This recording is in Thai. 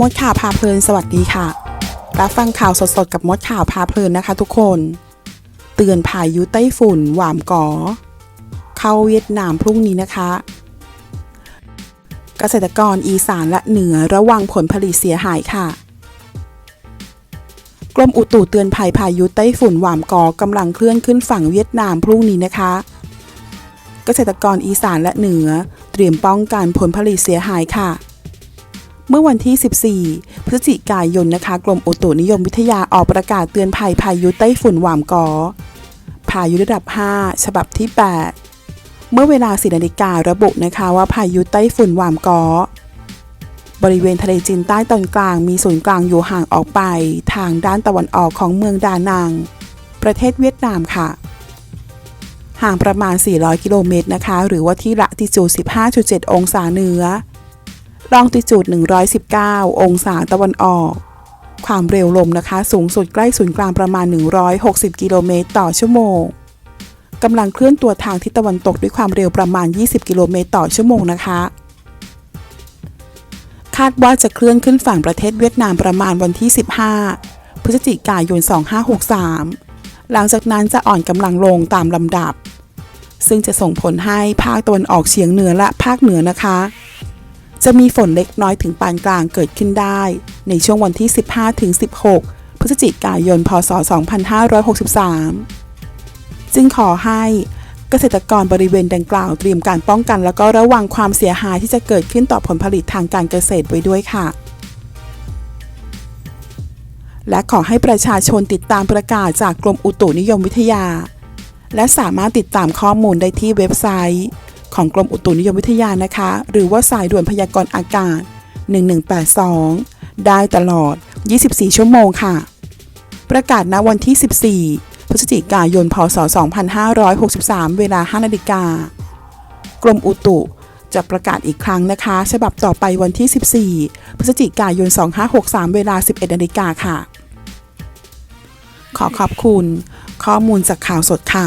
มดข่าวพาเพลินสวัสดีค่ะ รับฟังข่าวสดๆกับมดข่าวพาเพลินนะคะทุกคน เตือนพายุไต้ฝุ่นหวามก๋อเข้าเวียดนามพรุ่งนี้นะคะ เกษตรกรอีสานและเหนือระวังผลผลิตเสียหายค่ะ กรมอุตุเตือนภัยพายุไต้ฝุ่นหวามก่อกำลังเคลื่อนขึ้นฝั่งเวียดนามพรุ่งนี้นะคะ เกษตรกรอีสานและเหนือเตรียมป้องกันผลผลิตเสียหายค่ะ เมื่อวันที่ 14 พฤศจิกายนนะคะ กรมอุตุนิยมวิทยาออกประกาศเตือนภัยพายุไต้ฝุ่นหวามกอ พายุระดับ 5 ฉบับที่ 8 เมื่อเวลา4นาฬิการะบุนะคะว่าพายุไต้ฝุ่นหวามกอบริเวณทะเลจีนใต้ตอนกลางมีศูนย์กลางอยู่ห่างออกไป ทางด้านตะวันออกของเมืองดานัง ประเทศเวียดนามค่ะ ห่างประมาณ 400 กิโลเมตรนะคะ หรือว่าที่ละติจูด15.7 องศาเหนือ ลองติจูด 119 องศาตะวันออก ความเร็วลมนะคะ สูงสุดใกล้ศูนย์กลางประมาณ 160 กิโลเมตรต่อชั่วโมงกำลังเคลื่อนตัวทางทิศตะวันตกด้วยความเร็วประมาณ 20 กิโลเมตรต่อชั่วโมงนะคะ คาดว่าจะเคลื่อนขึ้นฝั่งประเทศเวียดนามประมาณวันที่ 15 พฤศจิกายน 2563 หลังจากนั้นจะอ่อนกำลังลงตามลำดับ ซึ่งจะส่งผลให้ภาคตะวันออกเฉียงเหนือและภาคเหนือนะคะ จะมีฝนเล็กน้อยถึงปานกลางเกิดขึ้นได้ ในช่วงวันที่ 15-16 พฤศจิกายน พศ 2563 จึงขอให้เกษตรกรบริเวณดังกล่าวเตรียมการป้องกันแล้วก็ระวังความเสียหายที่จะเกิดขึ้นต่อผลผลิตทางการเกษตรไว้ด้วยค่ะ และขอให้ประชาชนติดตามประกาศจากกรมอุตุนิยมวิทยา และสามารถติดตามข้อมูลได้ที่เว็บไซต์ ของกรมอุตุนิยมวิทยานะคะ หรือว่าสายด่วนพยากรณ์อากาศ 1182 ได้ตลอด 24 ชั่วโมงค่ะ ประกาศณวันที่ 14 พฤศจิกายน พศ 2563 เวลา 5 นาฬิกากรมอุตุจะประกาศอีกครั้งนะคะ ฉบับต่อไปวันที่ 14 พฤศจิกายน 2563 เวลา 11 นาฬิกาค่ะ ขอขอบคุณ ข้อมูลจากข่าวสดค่ะ